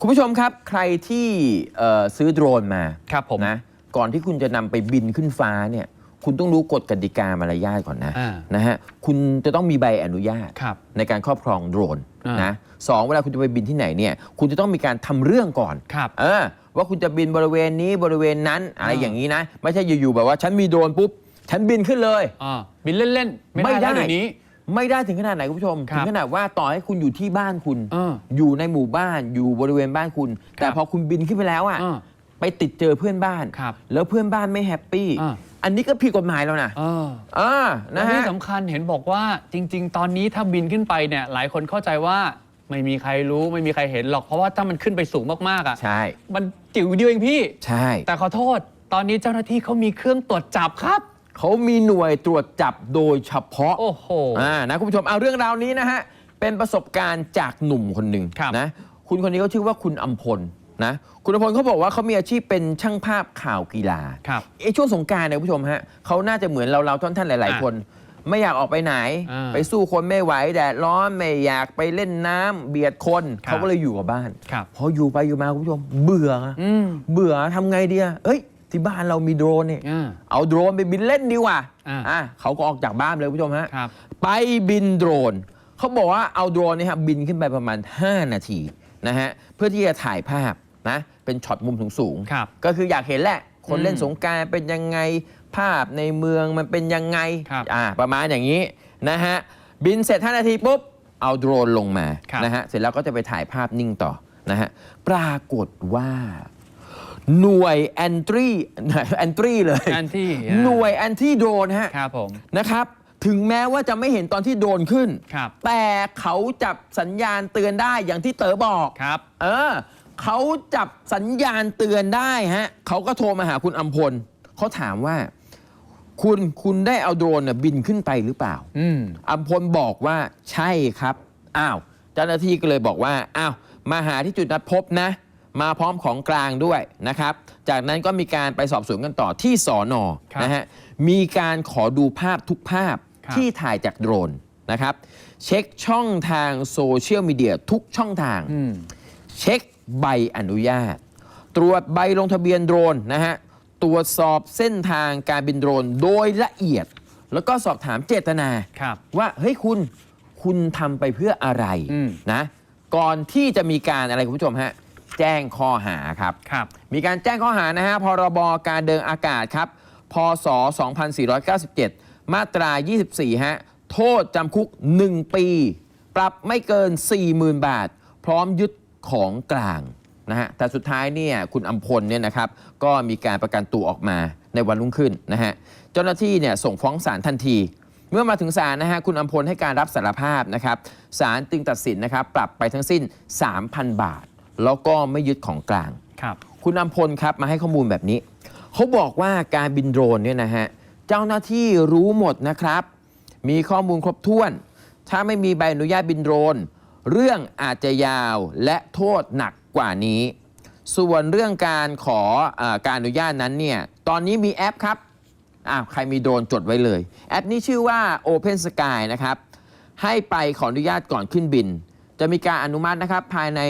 คุณผู้ชมครับใครที่เอ่อซื้อโดรนมาครับผมนะก่อนที่คุณจะนำไปบินขึ้นฟ้าเนี่ยคุณต้องรู้กฎกติกามารยาทก่อนนะอ่านะฮะคุณจะต้องมีใบอนุญาตครับในการครอบครองโดรนอ่านนะสองเวลาคุณจะไปบินที่ไหนเนี่ยคุณจะต้องมีการทำเรื่องก่อนครับเออว่าคุณจะบินบริเวณนี้บริเวณนั้นอะไรอ่าอย่างนี้นะ ไม่ใช่อยู่ๆแบบว่าฉันมีโดรนปุ๊บฉันบินขึ้นเลยอ่าบินเล่นๆ ไม่ได้แล้วเดี๋ยวนี้ ไม่ได้ถึงขนาดไหนคุณผู้ชม ครัถึบงขนาดว่าต่อให้คุณอยู่ที่บ้านคุณเอออยู่ในหมู่บ้านอยู่บริเวณบ้านคุณ แต่ครับพอคุณบินขึ้นไปแล้วอะอ่าไปติดเจอเพื่อนบ้าน ครับแล้วเพื่อนบ้านไม่แฮปปี้อ่า อันนี้ก็ผิดกฎหมายแล้วนะเอออ่าและนะที่ฮะสำคัญเห็นบอกว่าจริง ๆ ตอนนี้ถ้าบินขึ้นไปเนี่ย หลายคนเข้าใจว่าไม่มีใครรู้ไม่มีใครเห็นหรอกเพราะว่าถ้ามันขึ้นไปสูงมากๆอะใช่ มันจิ๋วเดียวเองพี่ ใช่ แต่ขอโทษ ตอนนี้เจ้าหน้าที่เขามีเครื่องตรวจจับครับ เขามีหน่วยตรวจจับโดยเฉพาะโอ้โหอ่านะคุณผู้ชมเอาเรื่องราวนี้นะฮะเป็นประสบการณ์จากหนุ่มคนหนึ่งครับนะคุณคนนี้เขาชื่อว่าคุณอัมพลนะคุณอัมพลเขาบอกว่าเขามีอาชีพเป็นช่างภาพข่าวกีฬาครับไอ้ช่วงสงกรารเนี่ยคุณผู้ชมฮะเขาน่าจะเหมือนเราเราท่านท่านๆหลายอะๆคน ไม่อยากออกไปไหนอ่าไปสู้คนไม่ไหวแดดร้อนไม่อยากไปเล่นน้ำเบียดคนครับเขาก็เลยอยู่กับบ้านครับพออยู่ไปอยู่มาคุณผู้ชมเบื่ออืมเบื่อทำไงดีอะเอ้ย ที่บ้านเรามีโดรนเนี่ยอ่า เอาโดรนไปบินเล่นดีกว่าอ่า อะเขาก็ออกจากบ้านเลยคุณผู้ชมฮะ ครับ ไปบินโดรน เขาบอกว่าเอาโดรนเนี่ยครับบินขึ้นไปประมาณ 5 นาทีนะฮะเพื่อที่จะถ่ายภาพนะเป็นช็อตมุมสูงๆครับก็คืออยากเห็นแหละ คนอืมเล่นสงกรารเป็นยังไงภาพในเมืองมันเป็นยังไงครับอ่าประมาณอย่างนี้นะฮะบินเสร็จ 5 นาทีปุ๊บ เอาโดรนลงมาครับ นะฮะเสร็จแล้วก็จะไปถ่ายภาพนิ่งต่อนะฮะปรากฏว่า หน่วยแอนตรีแอนตรีเลยการที่หน่วยแอนตี้โดรนฮะครับผม นะครับ ถึงแม้ว่าจะไม่เห็นตอนที่โดรนขึ้น ครับ แต่เขาจับสัญญาณเตือนได้อย่างที่เต๋อบอก ครับ เออเขาจับสัญญาณเตือนได้ฮะเขาก็โทรมาหาคุณอัมพลเขาถามว่า คุณคุณได้เอาโดรนน่ะบินขึ้นไปหรือเปล่า อืม อัมพลบอกว่าใช่ครับ อ้าว เจ้าหน้าที่ก็เลยบอกว่า อ้าว มาหาที่จุดนัดพบนะ มาพร้อมของกลางด้วยนะครับ จากนั้นก็มีการไปสอบสวนกันต่อที่สอนอครับนะฮะมีการขอดูภาพทุกภาพครับ ที่ถ่ายจากโดรนนะครับ เช็คช่องทางโซเชียลมีเดียทุกช่องทาง อืม เช็คใบอนุญาต ตรวจใบลงทะเบียนโดรนนะฮะ ตรวจสอบเส้นทางการบินโดรนโดยละเอียด แล้วก็สอบถามเจตนา ครับว่า เฮ้ยคุณคุณทำไปเพื่ออะไรอืม นะ ก่อนที่จะมีการอะไรคุณผู้ชมฮะ แจ้งข้อหาครับ ครับ มีการแจ้งข้อหานะฮะ พรบการเดินอากาศครับ พศ 2497 มาตรา 24 ฮะ โทษจำคุก 1 ปี ปรับไม่เกิน 40,000 บาท พร้อมยึดของกลางนะฮะ แต่สุดท้ายเนี่ยคุณอัมพลเนี่ยนะครับ ก็มีการประกันตัวออกมาในวันรุ่งขึ้นนะฮะ เจ้าหน้าที่เนี่ยส่งฟ้องศาลทันที เมื่อมาถึงศาลนะฮะคุณอัมพลให้การรับสารภาพนะครับ ศาลจึงตัดสินนะครับปรับไปทั้งสิ้น 3,000 บาท แล้วก็ไม่ยึดของกลาง ครับคุณอัมพลครับมาให้ข้อมูลแบบนี้ เขาบอกว่าการบินโดรนเนี่ยนะฮะเจ้าหน้าที่รู้หมดนะครับ มีข้อมูลครบถ้วน ถ้าไม่มีใบอนุญาตบินโดรน เรื่องอาจจะยาวและโทษหนักกว่านี้ ส่วนเรื่องการขออาการอนุญาตนั้นเนี่ยตอนนี้มีแอปครับอ้าวใครมีโดรนจดไว้เลย แอปนี้ชื่อว่า Open Sky นะครับ ให้ไปขออนุญาตก่อนขึ้นบิน จะมีการอนุมัตินะครับภายใน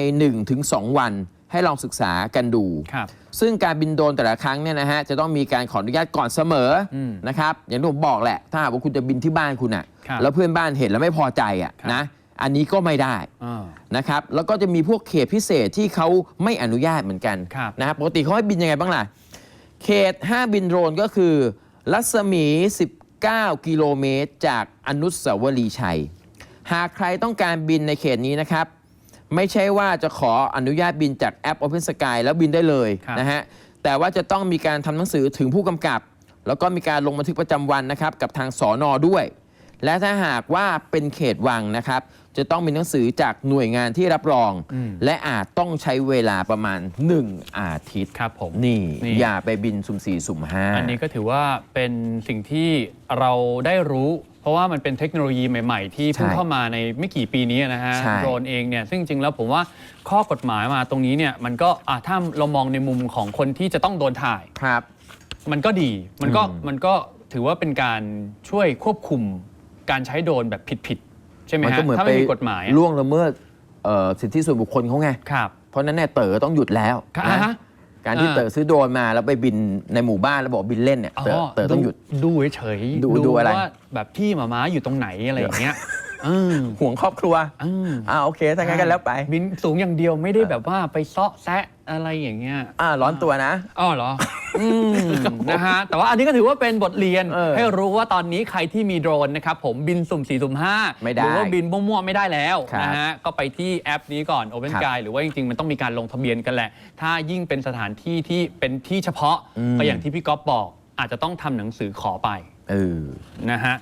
1-2 วันให้ลองศึกษากันดู ครับ ซึ่งการบินโดรนแต่ละครั้งเนี่ยนะฮะจะต้องมีการขออนุญาตก่อนเสมออมนะครับอย่างที่ผมบอกแหละ ถ้าหากว่าคุณจะบินที่บ้านคุณอะครับแล้วเพื่อนบ้านเห็นแล้วไม่พอใจอะครับ นะอันนี้ก็ไม่ได้อ่า นะครับแล้วก็จะมีพวกเขตพิเศษที่เขาไม่อนุญาตเหมือนกันครับ นะครับปกติเขาให้บินยังไงบ้างล่ะ เขต 5 บินโดรนก็คือ รัศมี 19 กิโลเมตร จากอนุสาวรีย์ชัย หากใครต้องการบินในเขตนี้นะครับ ไม่ใช่ว่าจะขออนุญาตบินจากแอป Open Sky แล้วบินได้เลยครับนะฮะแต่ว่าจะต้องมีการทำหนังสือถึงผู้กำกับ แล้วก็มีการลงบันทึกประจำวันนะครับกับทางสอนอด้วย และถ้าหากว่าเป็นเขตวังนะครับ จะต้องมีหนังสือจากหน่วยงานที่รับรองอืมและอาจต้องใช้เวลาประมาณ 1 อาทิตย์ครับผมนี่นี่ อย่าไปบินสุ่มสี่สุ่มห้า อันนี้ก็ถือว่าเป็นสิ่งที่เราได้รู้ เพราะว่ามันเป็นเทคโนโลยีใหม่ ๆ ที่เพิ่งใช่เข้ามาในไม่กี่ปีนี้นะฮะใช่ โดรนเองเนี่ยซึ่งจริงๆแล้วผมว่าข้อกฎหมายมาตรงนี้เนี่ยมันก็อะถ้าเรามองในมุมของคนที่จะต้องโดนถ่าย ครับ มันก็ดี มันก็อืมมันก็ถือว่าเป็นการช่วยควบคุมการใช้โดรนแบบผิดๆ ใช่ไหมมัฮะ ก็เหมือนถ้าไปไม่มีกฎหมายอะล่วงละเมิดเอ่อสิทธิส่วนบุคคลเขาไง ครับ เพราะฉะนั้นเนี่ยเต๋อต้องหยุดแล้วค่ะนะอ่าฮะ การที่อ่าเต๋อซื้อโดรนมาแล้วไปบินในหมู่บ้านแล้วบอกบินเล่นเนี่ยเต๋อเต๋อต้องหยุดดูเฉยๆดูดูอะไรว่าแบบพี่หมาม้าอยู่ตรงไหนอะไรอย่างเงี้ยเออ ห่วงครอบครัวอืมอ่าโอเคถ้างั้นก็แล้วไป บินสูงอย่างเดียวไม่ได้แบบว่าไปเซาะแซะอะไรอย่างเงี้ยอ่าร้อนตัวนะอ๋อเหรออืมนะฮะแต่ว่าอันนี้ก็ถือว่าเป็นบทเรียนเออให้รู้ว่าตอนนี้ใครที่มีโดรนนะครับผมบินสุ่ม4สุ่ม5ไม่ได้หรือว่าบินมั่วๆไม่ได้แล้วครับนะฮะก็ไปที่แอปนี้ก่อน Open ครับ Sky หรือว่าจริงๆ มันต้องมีการลงทะเบียนกันแหละ ถ้ายิ่งเป็นสถานที่ที่เป็นที่เฉพาะอืมก็อย่างที่พี่ก๊อฟบอก อาจจะต้องทำหนังสือขอไปเออนะฮะ